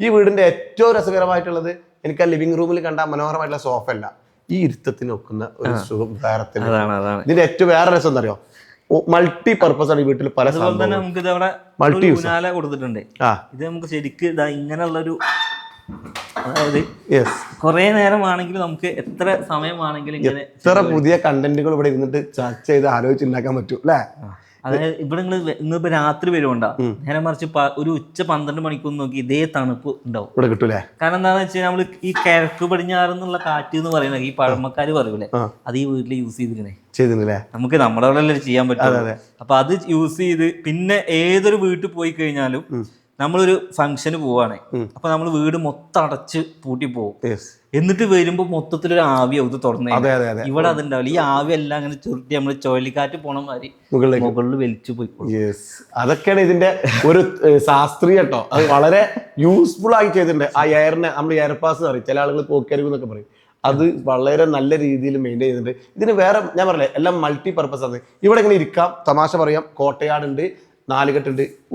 ഈ വീടിന്റെ ഏറ്റവും രസകരമായിട്ടുള്ളത് എനിക്ക് ആ ലിവിംഗ് റൂമിൽ കണ്ട മനോഹരമായിട്ടുള്ള സോഫ അല്ല. ഈ ഇരുത്തത്തിന് ഒക്കുന്ന ഒരു സുഖം വേറെ തന്നെ ഇതിന്റെ ഏറ്റവും വേറെ രസം എന്താ അറിയോ? മൾട്ടി പർപ്പസ് ആണ് ഈ വീട്ടിൽ പല നമുക്ക്. ഊനാല കൊടുത്തിട്ടുണ്ട്. ഇത് നമുക്ക് ശരിക്കും ഇങ്ങനെയുള്ള ഇങ്ങനെയുള്ളൊരു അതായത് കുറേ നേരമാണെങ്കിലും നമുക്ക് എത്ര സമയമാണെങ്കിലും ഇങ്ങനെ എത്ര പുതിയ കണ്ടന്റുകൾ ഇവിടെ ഇരുന്നിട്ട് ചർച്ച ചെയ്ത് ആലോചിച്ചുണ്ടാക്കാൻ പറ്റും അല്ലേ? അതായത് ഇവിടെ നിങ്ങൾ ഇന്നിപ്പോ രാത്രി വരുമുണ്ടാ നേരെ മറിച്ച് ഒരു ഉച്ച പന്ത്രണ്ട് മണിക്കൂർ നോക്കി ഇതേ തണുപ്പ് ഉണ്ടാവും ഇവിടെ കിട്ടൂലേ? കാരണം എന്താന്ന് വെച്ചാൽ നമ്മൾ ഈ കിഴക്ക് പടിഞ്ഞാറെന്നുള്ള കാറ്റ് എന്ന് പറയുന്നത് ഈ പഴമക്കാര് പറയൂലേ അത് ഈ വീട്ടിൽ യൂസ് ചെയ്തിരിക്കണേ. ചെയ്തിരുന്നില്ലേ? നമുക്ക് നമ്മുടെ അവിടെ ചെയ്യാൻ പറ്റും അപ്പൊ അത് യൂസ് ചെയ്ത് പിന്നെ ഏതൊരു വീട്ടിൽ പോയി കഴിഞ്ഞാലും നമ്മളൊരു ഫംഗ്ഷന് പോവാണ്. അപ്പൊ നമ്മൾ വീട് മൊത്തം അടച്ച് പൂട്ടി പോകും എന്നിട്ട് വരുമ്പോ മൊത്തത്തിലൊരു ആവിയാവും ഇത് തുറന്നു അതെ അതെ ഉണ്ടാവില്ല ഇവിടെ അതുണ്ടാവില്ല. ഈ ആവി എല്ലാം അങ്ങനെ ചുരുട്ടി നമ്മൾ ചുഴലിക്കാറ്റ് പോണ മാതിരി മുകളിൽ വലിച്ചു പോയിക്കോളും. അതൊക്കെയാണ് ഇതിന്റെ ഒരു ശാസ്ത്രീയ കേട്ടോ അത് വളരെ യൂസ്ഫുൾ ആയി ചെയ്തിട്ടുണ്ട്. ആ എയറിനെ നമ്മൾ എയർ പാസ് പറയും. ചില ആളുകൾ പോക്കരുവ് എന്നൊക്കെ പറയും. അത് വളരെ നല്ല രീതിയിൽ മെയിന്റെയിൻ ചെയ്തിട്ടുണ്ട്. ഇതിന് വേറെ ഞാൻ പറഞ്ഞില്ലേ എല്ലാം മൾട്ടി പർപ്പസ് ആണ്. ഇവിടെ ഇങ്ങനെ ഇരിക്കാം. തമാശ പറയാം. കോട്ടയാടുണ്ട് നാലുകെട്ടുണ്ട്.